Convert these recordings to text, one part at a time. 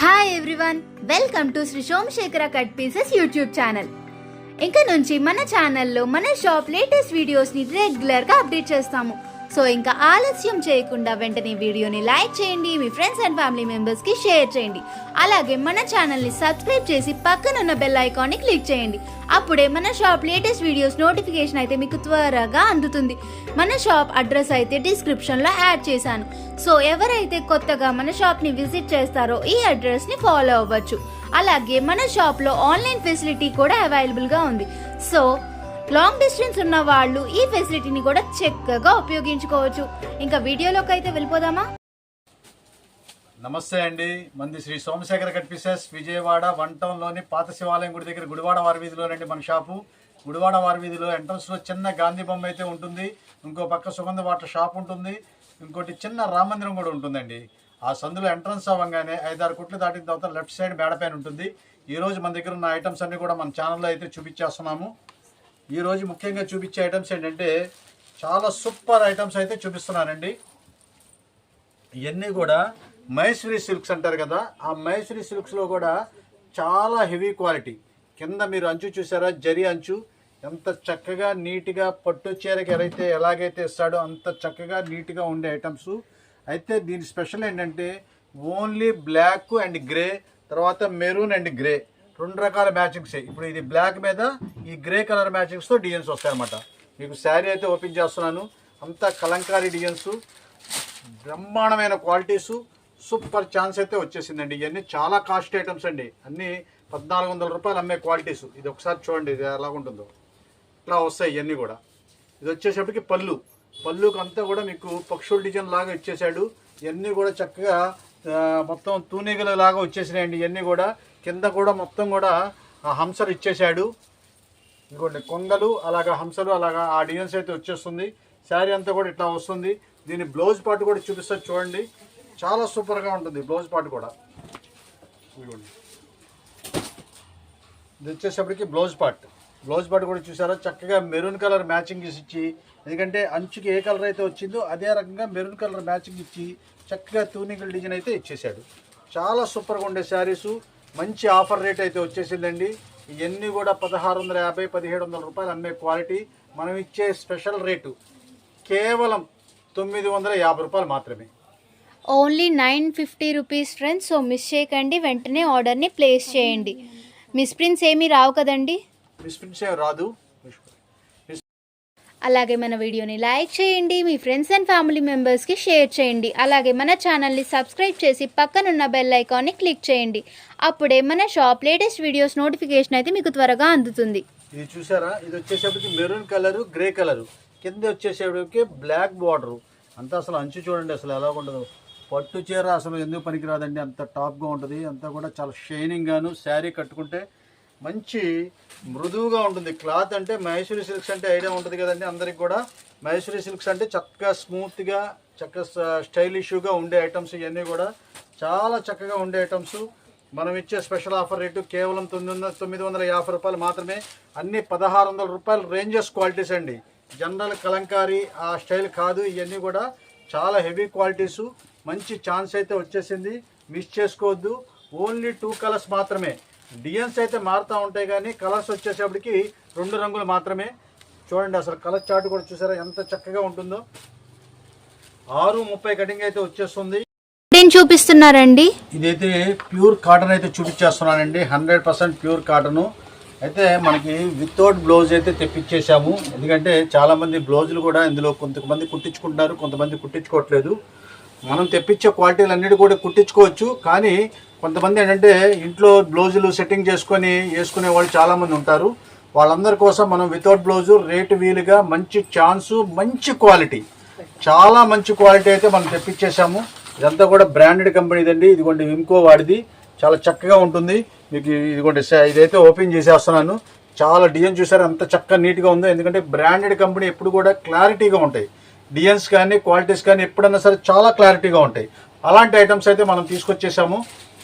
Hi everyone welcome to Shri Somashekara cut pieces YouTube channel ఇంకా నుంచి మన ఛానల్లో మన షాప్ లేటెస్ట్ వీడియోస్ని రెగ్యులర్గా అప్డేట్ చేస్తాము. సో ఇంకా ఆలస్యం చేయకుండా వెంటనే వీడియోని లైక్ చేయండి మీ ఫ్రెండ్స్ అండ్ ఫ్యామిలీ మెంబర్స్కి షేర్ చేయండి. అలాగే మన ఛానల్ని సబ్స్క్రైబ్ చేసి పక్కనున్న బెల్ ఐకాన్ని క్లిక్ చేయండి. అప్పుడే మన షాప్ లేటెస్ట్ వీడియోస్ నోటిఫికేషన్ అయితే మీకు త్వరగా అందుతుంది. మన షాప్ అడ్రస్ అయితే డిస్క్రిప్షన్లో యాడ్ చేశాను. సో ఎవరైతే కొత్తగా మన షాప్ని విజిట్ చేస్తారో ఈ అడ్రస్ని ఫాలో అవ్వచ్చు. అలాగే మన షాప్లో ఆన్లైన్ ఫెసిలిటీ కూడా అవైలబుల్గా ఉంది. సో లాంగ్ డిస్టెన్స్ ఉన్న వాళ్ళు ఈ ఫెసిలిటీని కూడా చక్కగా ఉపయోగించుకోవచ్చు. ఇంకా వీడియోలోకి అయితే వెళ్ళిపోదామా? నమస్తే అండి. మంది Shri Somashekara cut pieces Vijayawada one టౌన్లోని పాత శివాలయం గుడి దగ్గర గుడివాడ వారి వీధిలోనండి మన షాపు. గుడివాడ వారి వీధిలో ఎంట్రన్స్లో చిన్న గాంధీ బొమ్మ అయితే ఉంటుంది. ఇంకో పక్క సుగంధ వాటర్ షాప్ ఉంటుంది. ఇంకోటి చిన్న రామ మందిరం కూడా ఉంటుందండి. ఆ సందులో ఎంట్రన్స్ అవ్వగానే ఐదారు కుట్లు దాటిన తర్వాత లెఫ్ట్ సైడ్ మేడపైన ఉంటుంది. ఈరోజు మన దగ్గర ఉన్న ఐటమ్స్ అన్ని కూడా మన ఛానల్లో అయితే చూపించేస్తున్నాము. ఈరోజు ముఖ్యంగా చూపించే ఐటమ్స్ ఏంటంటే చాలా సూపర్ ఐటమ్స్ అయితే చూపిస్తున్నానండి. ఇవన్నీ కూడా మైసూరి సిల్క్స్ అంటారు కదా ఆ మైసూరి సిల్క్స్లో కూడా చాలా హెవీ క్వాలిటీ కింద మీరు అంచు చూసారా జరి అంచు? ఎంత చక్కగా నీట్గా పట్టు చీరకి ఎరైతే ఎలాగైతే ఇస్తాడో అంత చక్కగా నీట్గా ఉండే ఐటమ్స్ అయితే దీని స్పెషల్ ఏంటంటే ఓన్లీ బ్లాక్ అండ్ గ్రే తర్వాత మెరూన్ అండ్ గ్రే రెండు రకాల మ్యాచింగ్స్ ఇప్పుడు ఇది బ్లాక్ మీద ఈ గ్రే కలర్ మ్యాచింగ్స్తో డిజైన్స్ వస్తాయన్నమాట. మీకు శారీ అయితే ఓపెన్ చేస్తున్నాను. అంతా కలంకారీ డిజైన్స్ బ్రహ్మాండమైన క్వాలిటీస్ సూపర్ ఛాన్స్ అయితే వచ్చేసిందండి. ఇవన్నీ చాలా కాస్ట్ ఐటమ్స్ అండి. అన్నీ పద్నాలుగు వందల రూపాయలు అమ్మే క్వాలిటీస్. ఇది ఒకసారి చూడండి ఇది ఎలా ఉంటుందో. ఇట్లా వస్తాయి ఇవన్నీ కూడా. ఇది వచ్చేసప్పటికి పళ్ళు. పళ్ళుకి అంతా కూడా మీకు పక్షుల డిజైన్ లాగా ఇచ్చేసాడు ఇవన్నీ కూడా చక్కగా మొత్తం తూనీగలు లాగా వచ్చేసినాయండి ఇవన్నీ కూడా. కింద కూడా మొత్తం కూడా ఆ హంసలు ఇచ్చేసాడు ఇంకోటి కొంగలు అలాగా హంసలు అలాగా ఆ డిజైన్స్ అయితే వచ్చేస్తుంది. శారీ అంతా కూడా ఇట్లా వస్తుంది. దీని బ్లౌజ్ పార్ట్ కూడా చూపిస్తారు చూడండి. చాలా సూపర్గా ఉంటుంది బ్లౌజ్ పార్ట్ కూడా. ఇదిగోండి. ఇది వచ్చేసప్పటికి బ్లౌజ్ పార్ట్. బ్లౌజ్ పార్ట్ కూడా చూసారా? చక్కగా మెరూన్ కలర్ మ్యాచింగ్ ఇచ్చి ఎందుకంటే అంచుకి ఏ కలర్ అయితే వచ్చిందో అదే రకంగా మెరూన్ కలర్ మ్యాచింగ్ ఇచ్చి చక్కగా తూనికల డిజైన్ అయితే ఇచ్చేసాడు చాలా సూపర్గా ఉండే శారీసు. మంచి ఆఫర్ రేట్ అయితే వచ్చేసిందండి. ఇవన్నీ కూడా పదహారు వందల యాభై పదిహేడు వందల రూపాయలు అమ్మే క్వాలిటీ. మనం ఇచ్చే స్పెషల్ రేటు కేవలం తొమ్మిది వందల యాభై రూపాయలు మాత్రమే. Only nine fifty rupees friends so miss చేయకండి వెంటనే ఆర్డర్ని ప్లేస్ చేయండి. మిస్ ప్రింట్స్ ఏమీ రావు కదండి? మిస్ప్రింట్స్ ఏం రాదు. అలాగే మన వీడియోని లైక్ చేయండి మీ ఫ్రెండ్స్ అండ్ ఫ్యామిలీ మెంబర్స్కి షేర్ చేయండి. అలాగే మన ఛానల్ని సబ్స్క్రైబ్ చేసి పక్కనున్న బెల్ ఐకాన్ని క్లిక్ చేయండి. అప్పుడే మన షాప్ లేటెస్ట్ వీడియోస్ నోటిఫికేషన్ అయితే మీకు త్వరగా అందుతుంది. ఇది చూసారా? ఇది వచ్చేసరికి మెరూన్ కలర్ గ్రే కలర్. కింద వచ్చేసేపటికి బ్లాక్ బార్డర్. అంతా అసలు అంచు చూడండి అసలు ఎలా ఉండదు పట్టు చీర అసలు ఎందుకు పనికిరాదండి? అంత టాప్గా ఉంటుంది. అంతా కూడా చాలా షైనింగ్ గాను శారీ కట్టుకుంటే మంచి మృదువుగా ఉంటుంది. క్లాత్ అంటే మహేశ్వరి సిల్క్స్ అంటే ఐడియా ఉంటుంది కదండి అందరికి కూడా. మహేశ్వరి సిల్క్స్ అంటే చక్కగా స్మూత్గా చక్కగా స్టైలిష్గా ఉండే ఐటమ్స్ ఇవన్నీ కూడా చాలా చక్కగా ఉండే ఐటమ్స్. మనం ఇచ్చే స్పెషల్ ఆఫర్ రేటు కేవలం తొమ్మిది వందల తొమ్మిది వందల యాభై రూపాయలు మాత్రమే. అన్ని పదహారు వందల రూపాయలు రేంజెస్ క్వాలిటీస్ అండి. జనరల్ కలంకారీ ఆ స్టైల్ కాదు ఇవన్నీ కూడా చాలా హెవీ క్వాలిటీస్. మంచి ఛాన్స్ అయితే వచ్చేసింది. మిస్ చేసుకోవద్దు. ఓన్లీ టూ కలర్స్ మాత్రమే. డిజైన్స్ అయితే మారుతూ ఉంటాయి కానీ కలర్స్ వచ్చేసేపటికి రెండు రంగులు మాత్రమే. చూడండి అసలు కలర్ చార్ట్ కూడా చూసారా? ఎంత చక్కగా ఉంటుందో. ఆరు ముప్పై కటింగ్ అయితే వచ్చేస్తుంది. చూపిస్తున్నారండి? ఇదైతే ప్యూర్ కాటన్ అయితే చూపించేస్తున్నానండి. Hundred percent pure cotton. అయితే మనకి వితౌట్ బ్లౌజ్ అయితే తెప్పించేసాము ఎందుకంటే చాలామంది బ్లౌజులు కూడా ఇందులో కొంతమంది కుట్టించుకుంటున్నారు కొంతమంది కుట్టించుకోవట్లేదు. మనం తెప్పించే క్వాలిటీలు అన్నిటి కూడా కుట్టించుకోవచ్చు. కానీ కొంతమంది ఏంటంటే ఇంట్లో బ్లౌజులు సెట్టింగ్ చేసుకొని వేసుకునే వాళ్ళు చాలామంది ఉంటారు. వాళ్ళందరి కోసం మనం వితౌట్ బ్లౌజు రేటు వీలుగా మంచి ఛాన్సు మంచి క్వాలిటీ. చాలా మంచి క్వాలిటీ అయితే మనం తెప్పించేసాము ఇదంతా కూడా బ్రాండెడ్ కంపెనీదండి ఇదిగోండి విమ్కో వాడిది. చాలా చక్కగా ఉంటుంది. మీకు ఇదిగోండి ఇదైతే ఓపెన్ చేసేస్తున్నాను. చాలా డిజైన్ చూసారు అంత చక్కగా నీట్గా ఉందో. ఎందుకంటే బ్రాండెడ్ కంపెనీ ఎప్పుడు కూడా క్లారిటీగా ఉంటాయి. డిజైన్స్ కానీ క్వాలిటీస్ కానీ ఎప్పుడన్నా సరే చాలా క్లారిటీగా ఉంటాయి. అలాంటి ఐటమ్స్ అయితే మనం తీసుకొచ్చేసాము.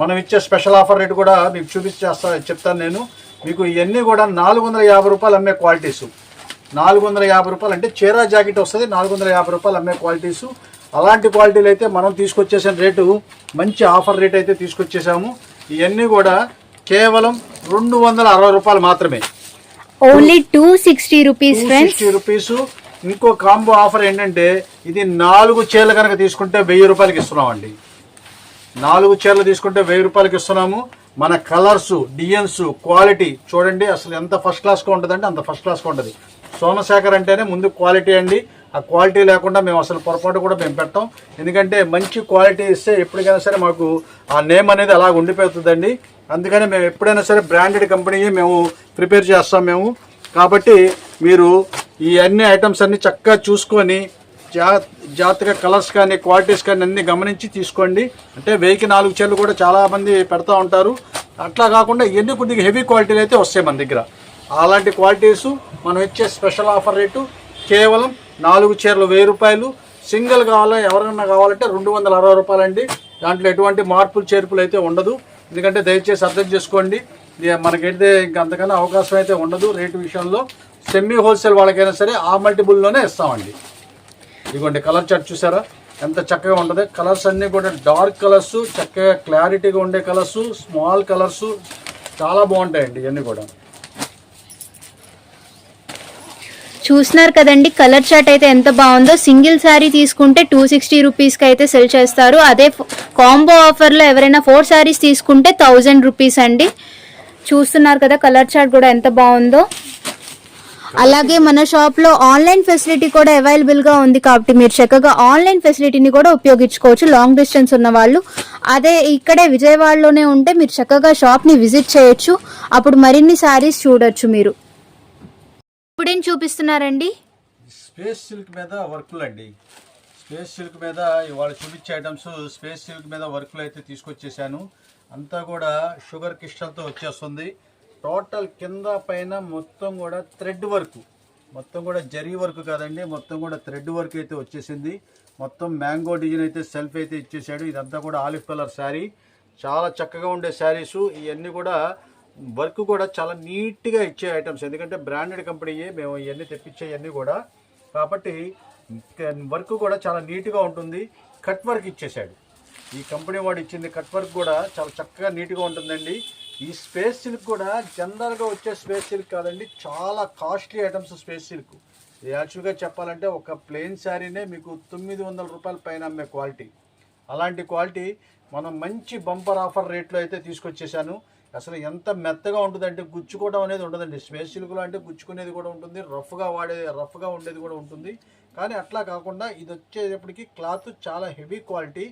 మనం ఇచ్చే స్పెషల్ ఆఫర్ రేట్ కూడా మీకు చూపించేస్తా చెప్తాను నేను. మీకు ఇవన్నీ కూడా నాలుగు వందల యాభై రూపాయలు అమ్మే క్వాలిటీస్. నాలుగు వందల యాభై రూపాయలు అంటే చీరా జాకెట్ వస్తుంది నాలుగు వందల యాభై రూపాయలు అమ్మే క్వాలిటీస్. అలాంటి క్వాలిటీలు అయితే మనం తీసుకొచ్చేసిన రేటు మంచి ఆఫర్ రేట్ అయితే తీసుకొచ్చేసాము. ఇవన్నీ కూడా కేవలం రెండు వందల అరవై రూపాయలు మాత్రమే. Only two sixty rupees sixty rupees ఇంకో కాంబో ఆఫర్ ఏంటంటే ఇది నాలుగు చీరలు కనుక తీసుకుంటే వెయ్యి రూపాయలకి ఇస్తున్నామండి. నాలుగు చీరలు తీసుకుంటే వెయ్యి రూపాయలకి ఇస్తున్నాము. మన కలర్స్ డిజైన్స్ క్వాలిటీ చూడండి అసలు ఎంత ఫస్ట్ క్లాస్గా ఉంటుందంటే అంత ఫస్ట్ క్లాస్గా ఉంటుంది. సోమశేఖర్ అంటేనే ముందు క్వాలిటీ అండి. ఆ క్వాలిటీ లేకుండా మేము అసలు పొరపాటు కూడా మేము పెట్టాం. ఎందుకంటే మంచి క్వాలిటీ ఇస్తే ఎప్పటికైనా సరే మాకు ఆ నేమ్ అనేది అలా ఉండిపోతుందండి. అందుకని మేము ఎప్పుడైనా సరే బ్రాండెడ్ కంపెనీ మేము ప్రిపేర్ చేస్తాం మేము. కాబట్టి మీరు ఈ అన్ని ఐటమ్స్ అన్ని చక్కగా చూసుకొని జా జాగ్రత్తగా కలర్స్ కానీ క్వాలిటీస్ కానీ అన్ని గమనించి తీసుకోండి. అంటే వెయ్యికి నాలుగు చీరలు కూడా చాలామంది పెడతా ఉంటారు. అట్లా కాకుండా ఎన్ని కొద్దిగా హెవీ క్వాలిటీలు అయితే వస్తాయి మన దగ్గర. అలాంటి క్వాలిటీసు మనం ఇచ్చే స్పెషల్ ఆఫర్ రేటు కేవలం నాలుగు చీరలు వెయ్యి రూపాయలు. సింగిల్ కావాలా ఎవరన్నా కావాలంటే రెండు వందల అరవై రూపాయలు అండి దాంట్లో ఎటువంటి మార్పులు చేర్పులు అయితే ఉండదు. ఎందుకంటే దయచేసి అర్థం చేసుకోండి. మనకైతే ఇంకా అంతకన్నా అవకాశం అయితే ఉండదు రేటు విషయంలో. సెమీ హోల్సేల్ వాళ్ళకైనా సరే ఆ మల్టిపుల్లోనే ఇస్తామండి. ఇదిగోండి కలర్ చార్ట్ చూసారా? ఎంత చక్కగా ఉంటుంది. కలర్స్ అన్నీ కూడా డార్క్ కలర్స్ చక్కగా క్లారిటీగా ఉండే కలర్స్ స్మాల్ కలర్స్ చాలా బాగుంటాయండి ఇవన్నీ కూడా. చూస్తున్నారు కదండి కలర్ చార్ట్ అయితే ఎంత బాగుందో. సింగిల్ శారీ తీసుకుంటే టూ సిక్స్టీ రూపీస్కి అయితే సెల్ చేస్తారు. అదే కాంబో ఆఫర్లో ఎవరైనా ఫోర్ శారీస్ తీసుకుంటే థౌజండ్ రూపీస్ అండి. చూస్తున్నారు కదా కలర్ చార్ట్ కూడా ఎంత బాగుందో. అలాగే మన షాప్లో ఆన్లైన్ ఫెసిలిటీ కూడా అవైలబుల్గా ఉంది కాబట్టి మీరు చక్కగా ఆన్లైన్ ఫెసిలిటీని కూడా ఉపయోగించుకోవచ్చు. లాంగ్ డిస్టెన్స్ ఉన్న వాళ్ళు. అదే ఇక్కడే విజయవాడలోనే ఉంటే మీరు చక్కగా షాప్ని విజిట్ చేయొచ్చు. అప్పుడు మరిన్ని శారీస్ చూడొచ్చు మీరు. ఇప్పుడేం చూపిస్తున్నారండి? స్పేస్ సిల్క్ మీద వర్క్లు అండి. స్పేస్ సిల్క్ మీద ఇవాళ చూపించే ఐటమ్స్ స్పేస్ సిల్క్ మీద వర్క్లు అయితే తీసుకొచ్చేసాను. అంతా కూడా షుగర్ క్రిస్టల్తో వచ్చేస్తుంది. టోటల్ కింద పైన మొత్తం కూడా థ్రెడ్ వర్క్. మొత్తం కూడా జరీ వర్క్ కాదండి. మొత్తం కూడా థ్రెడ్ వర్క్ అయితే వచ్చేసింది. మొత్తం మ్యాంగో డిజైన్ అయితే సెల్ఫ్ అయితే ఇచ్చేసాడు ఇదంతా కూడా ఆలివ్ కలర్ శారీ. చాలా చక్కగా ఉండే శారీస్. ఇవన్నీ కూడా వర్క్ కూడా చాలా నీట్గా ఇచ్చే ఐటమ్స్. ఎందుకంటే బ్రాండెడ్ కంపెనీయే మేము ఇవన్నీ తెప్పించేవన్నీ కూడా. కాబట్టి వర్క్ కూడా చాలా నీట్గా ఉంటుంది. కట్ వర్క్ ఇచ్చేసాడు ఈ కంపెనీ వాడు ఇచ్చింది కట్ వర్క్ కూడా చాలా చక్కగా నీట్గా ఉంటుందండి. ఈ స్పేస్ సిల్క్ కూడా జనరల్గా వచ్చే స్పేస్ సిల్క్ కాదండి చాలా కాస్ట్లీ ఐటమ్స్ స్పేస్ సిల్క్. ఇది యాక్చువల్గా చెప్పాలంటే ఒక ప్లెయిన్ శారీనే మీకు తొమ్మిది వందల రూపాయల పైన అమ్మే క్వాలిటీ. అలాంటి క్వాలిటీ మనం మంచి బంపర్ ఆఫర్ రేట్లో అయితే తీసుకొచ్చేసాను. అసలు ఎంత మెత్తగా ఉంటుందంటే గుచ్చుకోవడం అనేది ఉండదండి. స్పేస్ సిల్క్లో అంటే గుచ్చుకునేది కూడా ఉంటుంది రఫ్గా వాడే రఫ్గా ఉండేది కూడా ఉంటుంది. కానీ అట్లా కాకుండా ఇది వచ్చేటప్పటికి క్లాత్ చాలా హెవీ క్వాలిటీ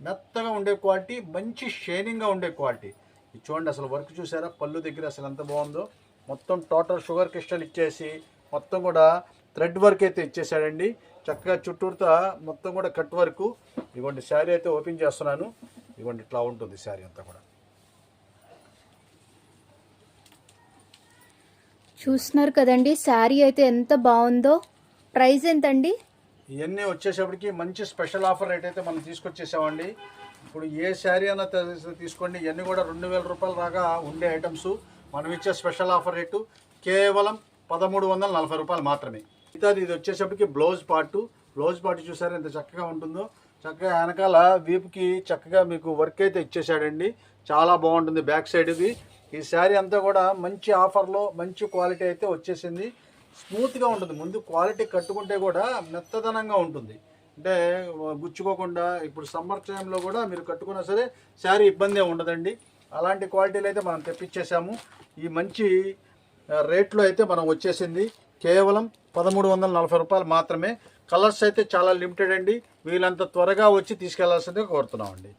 మెత్తగా ఉండే క్వాలిటీ మంచి షైనింగ్గా ఉండే క్వాలిటీ. ఇది చూడండి అసలు వర్క్ చూసారా? పళ్ళు దగ్గర అసలు ఎంత బాగుందో. మొత్తం టోటల్ షుగర్ క్రిస్టల్ ఇచ్చేసి మొత్తం కూడా థ్రెడ్ వర్క్ అయితే ఇచ్చేసాడండి. చక్కగా చుట్టూరుతా మొత్తం కూడా కట్ వర్క్ ఇవ్వండి శారీ అయితే ఓపెన్ చేస్తున్నాను. ఇవ్వండి ఇట్లా ఉంటుంది శారీ అంతా కూడా. చూస్తున్నారు కదండి శారీ అయితే ఎంత బాగుందో. ప్రైస్ ఎంతండి? ఇవన్నీ వచ్చేసేపటికి మంచి స్పెషల్ ఆఫర్ రేట్ అయితే మనం తీసుకొచ్చేసామండి. ఇప్పుడు ఏ శారీ అన్నా తీసుకోండి. ఇవన్నీ కూడా రెండు వేల రూపాయల దాకా ఉండే ఐటమ్స్. మనం ఇచ్చే స్పెషల్ ఆఫర్ రేటు కేవలం పదమూడు వందల నలభై రూపాయలు మాత్రమే. మిగతాది ఇది వచ్చేసప్పటికి బ్లౌజ్ పార్ట్. బ్లౌజ్ పార్ట్ చూసారు ఎంత చక్కగా ఉంటుందో? చక్కగా వెనకాల వీపుకి చక్కగా మీకు వర్క్ అయితే ఇచ్చేసాడండి చాలా బాగుంటుంది బ్యాక్ సైడ్ది. ఈ శారీ అంతా కూడా మంచి ఆఫర్లో మంచి క్వాలిటీ అయితే వచ్చేసింది. స్మూత్గా ఉంటుంది. ముందు క్వాలిటీ కట్టుకుంటే కూడా మెత్తదనంగా ఉంటుంది. అంటే గుచ్చుకోకుండా ఇప్పుడు సమ్మర్ టైంలో కూడా మీరు కట్టుకున్నా సరే శారీ ఇబ్బంది ఉండదండి. అలాంటి క్వాలిటీలు అయితే మనం తెప్పించేసాము ఈ మంచి రేట్లో అయితే మనం వచ్చేసింది. కేవలం పదమూడు వందల నలభై రూపాయలు మాత్రమే. కలర్స్ అయితే చాలా లిమిటెడ్ అండి. వీళ్ళంత త్వరగా వచ్చి తీసుకెళ్ళాల్సిందిగా కోరుతున్నామండి.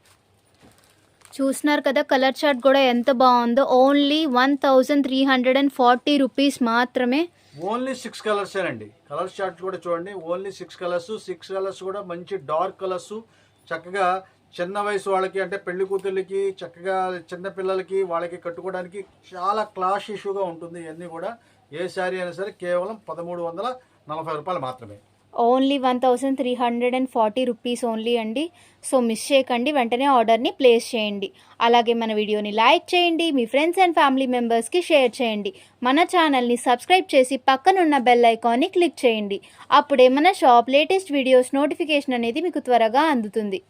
చూస్తున్నారు కదా కలర్ చార్ట్ కూడా ఎంత బాగుందో. Only one thousand three hundred and forty rupees మాత్రమే ఓన్లీ సిక్స్ కలర్స్ అండి. కలర్ చార్ట్ కూడా చూడండి. Only six colours six colours కూడా మంచి డార్క్ కలర్స్. చక్కగా చిన్న వయసు వాళ్ళకి అంటే పెళ్ళి కూతుర్లకి చక్కగా చిన్న పిల్లలకి వాళ్ళకి కట్టుకోవడానికి చాలా క్లాస్ ఇష్యూగా ఉంటుంది ఇవన్నీ కూడా. ఏ శారీ అయినా సరే కేవలం పదమూడు వందల నలభై రూపాయలు మాత్రమే. Only one thousand three hundred and forty rupees only అండి. సో మిస్ చేయకండి వెంటనే ఆర్డర్ని ప్లేస్ చేయండి. అలాగే మన వీడియోని లైక్ చేయండి మీ ఫ్రెండ్స్ అండ్ ఫ్యామిలీ మెంబర్స్కి షేర్ చేయండి. మన ఛానల్ని సబ్స్క్రైబ్ చేసి పక్కనున్న బెల్ ఐకాన్ని క్లిక్ చేయండి. అప్పుడే మన షాప్ లేటెస్ట్ వీడియోస్ నోటిఫికేషన్ అనేది మీకు త్వరగా అందుతుంది.